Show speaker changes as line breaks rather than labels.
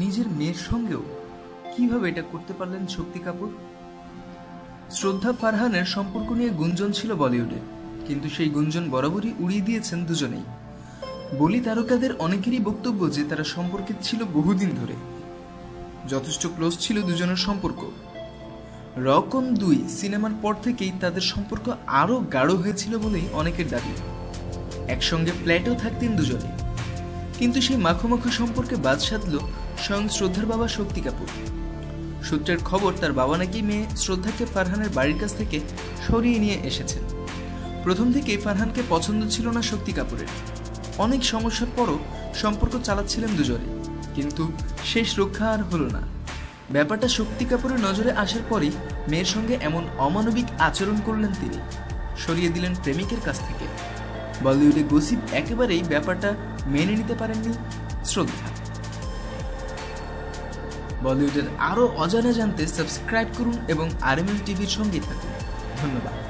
নিজের মেয়ের সঙ্গেও কীভাবে এটা করতে পারলেন শক্তি কাপুর? শ্রদ্ধা ফারহানের সম্পর্ক নিয়ে গুঞ্জন ছিল বলিউডে, কিন্তু সেই গুঞ্জন বরাবরই উড়িয়ে দিয়েছেন দুজনেই। বলি তারকাদের অনেকেরই বক্তব্য যে তারা সম্পর্কে ছিল বহুদিন ধরে। যথেষ্ট ক্লোজ ছিল দুজনের সম্পর্ক। রকম দুই সিনেমার পর থেকেই তাদের সম্পর্ক আরও গাঢ় হয়েছিল বলেই অনেকের দাবি। একসঙ্গে ফ্ল্যাটেও থাকতেন দুজনে। কিন্তু সেই মাখো মাখো সম্পর্কে বাদ সাধল স্বয়ং শ্রদ্ধার বাবা শক্তি কাপুর। সূত্রের খবর, তার বাবা নাকি মেয়ে শ্রদ্ধাকে ফারহানের বাড়ির কাছ থেকে সরিয়ে নিয়ে এসেছেন। প্রথম থেকেই ফারহানকে পছন্দ ছিল না শক্তি কাপুরের। অনেক সমস্যার পরও সম্পর্ক চালাচ্ছিলেন দুজনে, কিন্তু শেষ রক্ষা আর হলো না। ব্যাপারটা শক্তি কাপুরের নজরে আসার পরই মেয়ের সঙ্গে এমন অমানবিক আচরণ করলেন তিনি। সরিয়ে দিলেন প্রেমিকের কাছ থেকে। বলিউডে গসিপ একেবারেই ব্যাপারটা মেনে নিতে পারেননি শ্রদ্ধা। বলিউডের আরও অজানা জানতে সাবস্ক্রাইব করুন এবং আরএমএল টিভির সঙ্গে থাকুন। ধন্যবাদ।